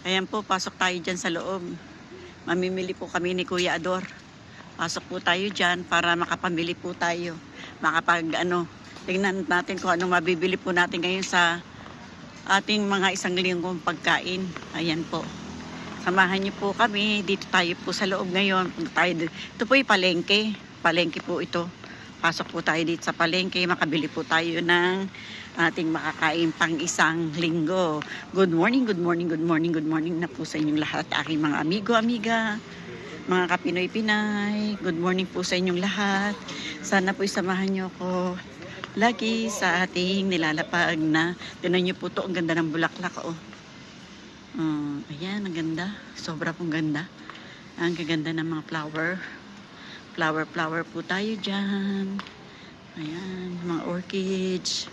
Ayan po, pasok tayo dyan sa loob. Mamimili po kami ni Kuya Ador. Pasok po tayo dyan para makapamili po tayo. Makapag ano, tingnan natin kung anong mabibili po natin ngayon sa ating mga isang linggong pagkain. Ayan po. Samahan niyo po kami. Dito tayo po sa loob ngayon. Tayo, di- ito po yung palengke. Palengke po ito. Pasok po tayo dito sa palengke. Makabili po tayo ng ating makakain pang isang linggo. Good morning, good morning, good morning, good morning na po sa inyong lahat. Aking mga amigo, amiga, mga kapinoy-pinay. Good morning po sa inyong lahat. Sana po isamahan niyo ako lagi sa ating nilalapag na tinan niyo po to ang ganda ng bulaklak oh. Mm, ayan, ang ganda. Sobra pong ganda. Ang gaganda ng mga flower. Flower, flower po tayo dyan. Ayan, mga orchids.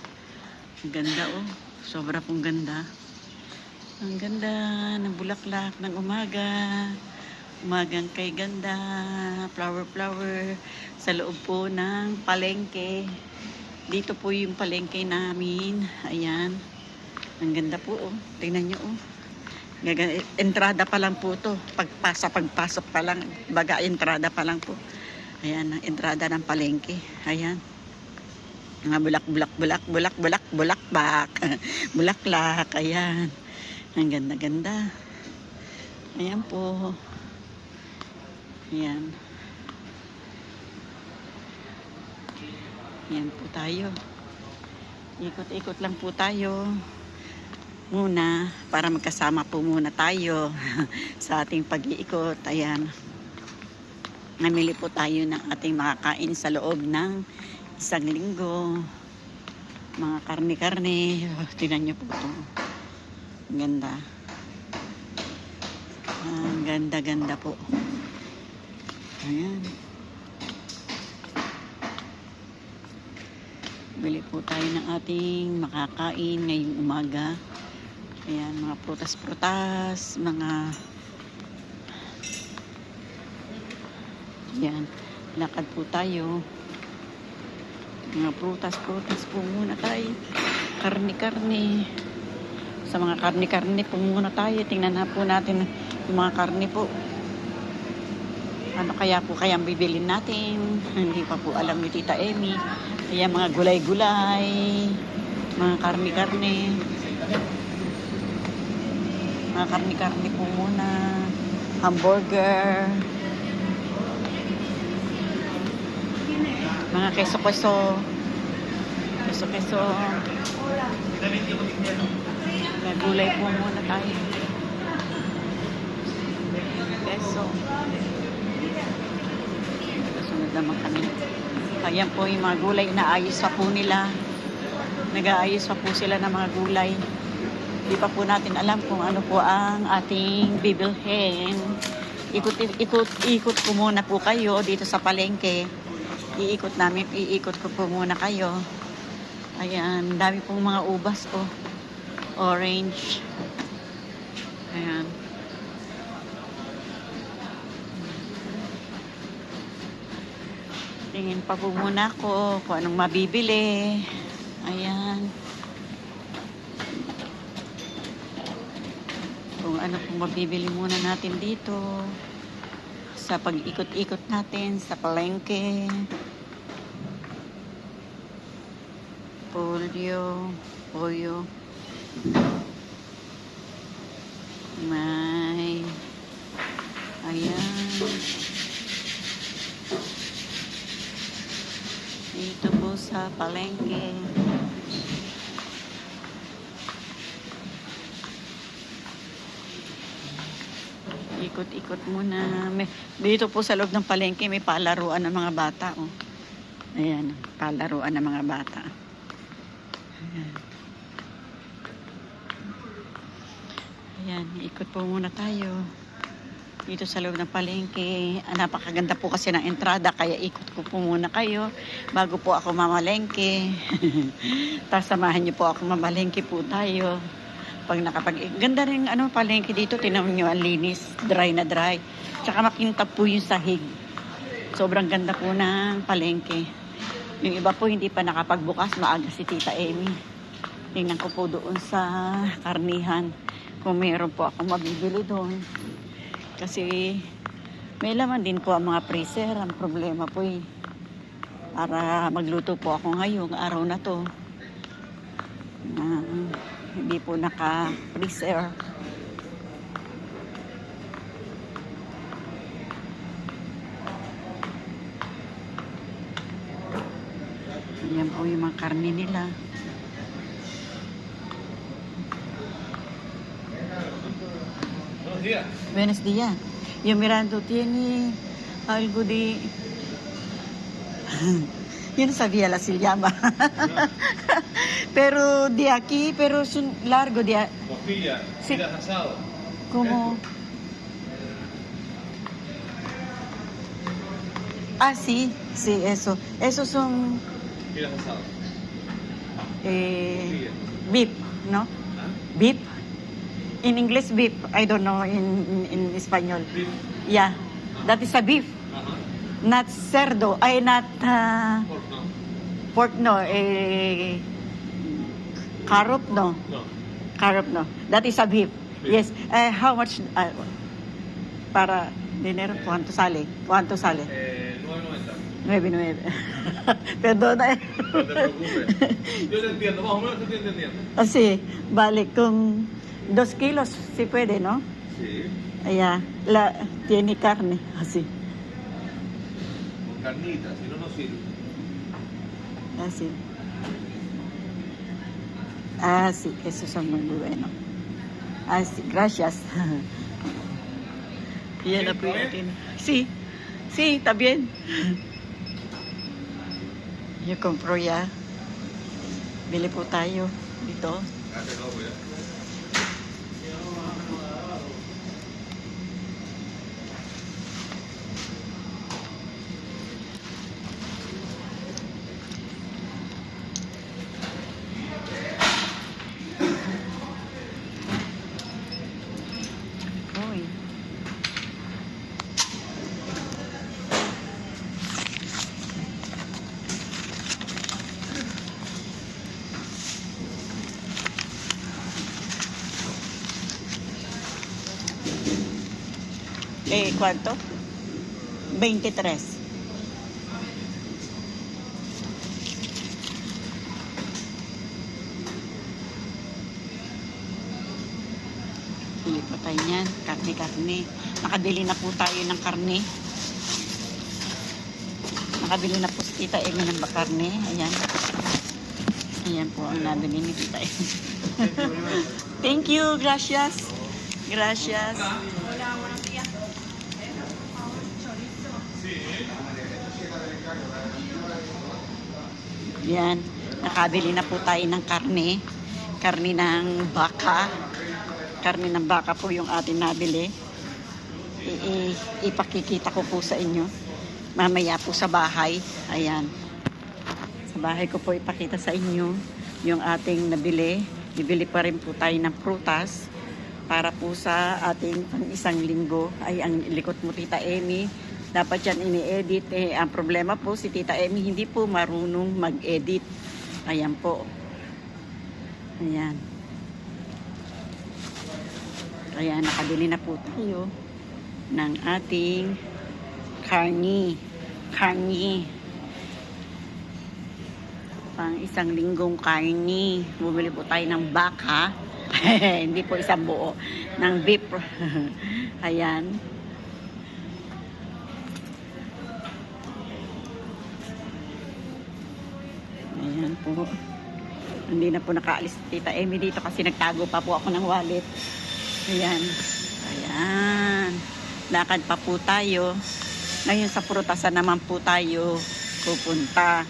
Ang ganda oh. Sobra pong ganda. Ang ganda ng bulaklak ng umaga. Umagang kay ganda. Flower, flower. Sa loob po ng palengke. Dito po yung palengke namin. Ayan. Ang ganda po oh. Tingnan nyo oh. Entrada pa lang po to. Pagpasa, pagpasok pa lang. Baga, entrada pa lang po. Ayan, entrada ng palengke. Ayan. Mga bulak, bulak, bulak, bulak, bulak, bulak, bak. Bulaklak. Ayan. Ang ganda-ganda. Ayan po. Ayan. Ayan po tayo. Ikot-ikot lang po tayo muna para magkasama po muna tayo sa ating pag-iikot. Ayan. Namili po tayo ng ating makakain sa loob ng isang linggo. Mga karne-karne. Oh, Tinan niyo po ito. Ang ganda. Ang ganda-ganda po. Ayan. Bili po tayo ng ating makakain ngayong umaga. Ayan, mga prutas-prutas, mga... Ayan, lakad po tayo. Mga prutas-prutas po muna tayo. Karni-karni. Sa mga karni-karni po muna tayo. Tingnan na po natin yung mga karni po. Ano kaya po kayang bibilin natin? Hindi pa po alam ni Tita Emmy. Ayan, mga gulay-gulay. Mga karni-karni. Mga karni-karni po muna. Hamburger. Mga keso-keso. Keso-keso. Mga gulay po muna tayo. Keso. Sunod naman kami. Ayan po yung mga gulay. Inaayos pa po nila. Nag-aayos pa po sila ng mga gulay. Di pa po natin alam kung ano po ang ating bibilhin. Ikot, ikot, ikot ko muna po kayo dito sa palengke. Iikot namin, iikot ko po muna kayo. Ayan, dami pong mga ubas po. Orange. Ayan. Tingin pa po muna ako kung anong mabibili. Ayan. kung ano pong mabibili muna natin dito sa pag-ikot-ikot natin sa palengke. Polio, polio. May ayan. Dito po sa palengke. Ikot-ikot muna. May, dito po sa loob ng palengke may palaruan ng mga bata. Oh. Ayan, palaruan ng mga bata. Ayan. Ayan, ikot po muna tayo. Dito sa loob ng palengke. Ah, napakaganda po kasi ng entrada, kaya ikot ko po muna kayo bago po ako mamalengke. Tapos samahan niyo po ako mamalengke po tayo pag nakapag ganda rin ano palengke dito tinan niyo ang linis dry na dry tsaka makintab po yung sahig sobrang ganda po ng palengke yung iba po hindi pa nakapagbukas maaga si Tita Amy tingnan ko po doon sa karnihan kung meron po ako mabibili doon. Kasi may laman din po ang mga freezer. Ang problema po eh, para magluto po ako ngayong araw na to. Na hindi po naka-freezer. Yan po yung mga karne nila. Buenos días. Yo mirando tiene algo de... Yo no sabía la se llama. pero de aquí, pero es un largo de... Costilla, Sí. asado. Como... Ah, sí, sí, eso. Esos son Tiras asado. eh, beef, ¿no? ¿Ah? Beef. In English, beef. I don't know in, in, in Espanol. Beef. Yeah, that is a beef. Ajá. Not cerdo. Ay, not uh, Pork, no. pork, no. Eh, carrot, no. No. Carrot, no. That is a beef. Beef. Yes. Eh, how much? uh, para dinero, ¿cuánto sale? ¿Cuánto sale? Eh, 9.90. 9.9. Perdona. eh. No te preocupes. Yo te entiendo, más o menos te estoy entendiendo. Así, vale, con dos kilos, si puede, ¿no? Sí. Allá, la, tiene carne, así. Carnitas, si no, no sirve. Así. Ah, sí, esos son muy buenos. Ah, sí, gracias. Yung atin. Sí, sí, bien. Yo compro ya. Bili po tayo dito. Gracias, Eh, ¿cuánto? 23. Bili po tayo niyan. Karne-karne. Nakabili na po tayo ng karne. Nakabili na po si Tita Emi ng karne. Ayan. Ayan po ang nabili ni Tita Emi. Thank you. Gracias. Gracias. Yan. Nakabili na po tayo ng karne. Karne ng baka. Karne ng baka po yung atin nabili. I- i- ipakikita ko po sa inyo. Mamaya po sa bahay. Ayan. Sa bahay ko po ipakita sa inyo yung ating nabili. Bibili pa rin po tayo ng prutas para po sa ating pang isang linggo. Ay, ang likot mo, Tita Amy. Dapat yan ini-edit. Eh, ang problema po, si Tita Amy hindi po marunong mag-edit. Ayan po. Ayan. Kaya nakabili na po tayo ng ating karni. Karni. Pang isang linggong karni. Bumili po tayo ng baka. Hindi po isang buo. Ng beef. Ayan. Po. Hindi na po nakaalis Tita Amy dito kasi nagtago pa po ako ng wallet. Ayan. Ayan. Lakad pa po tayo. Ngayon sa prutasan naman po tayo pupunta.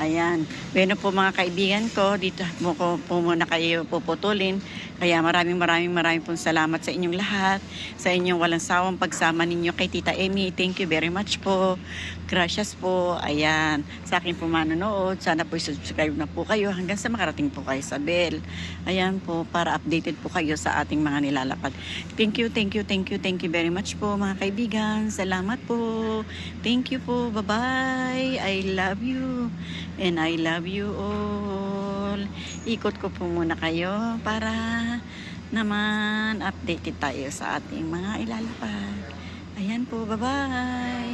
Ayan. Bueno po mga kaibigan ko, dito mo ko po muna kayo puputulin. Kaya maraming maraming maraming pong salamat sa inyong lahat. Sa inyong walang sawang pagsama ninyo kay Tita Amy. Thank you very much po. Gracias po. Ayan. Sa akin po manonood. Sana po subscribe na po kayo hanggang sa makarating po kayo sa bell. Ayan po, para updated po kayo sa ating mga nilalapad. Thank you, thank you, thank you, thank you very much po mga kaibigan. Salamat po. Thank you po. Bye-bye. I love you. And I love you all. Ikot ko po muna kayo para naman updated tayo sa ating mga ilalapag. Ayan po, bye-bye!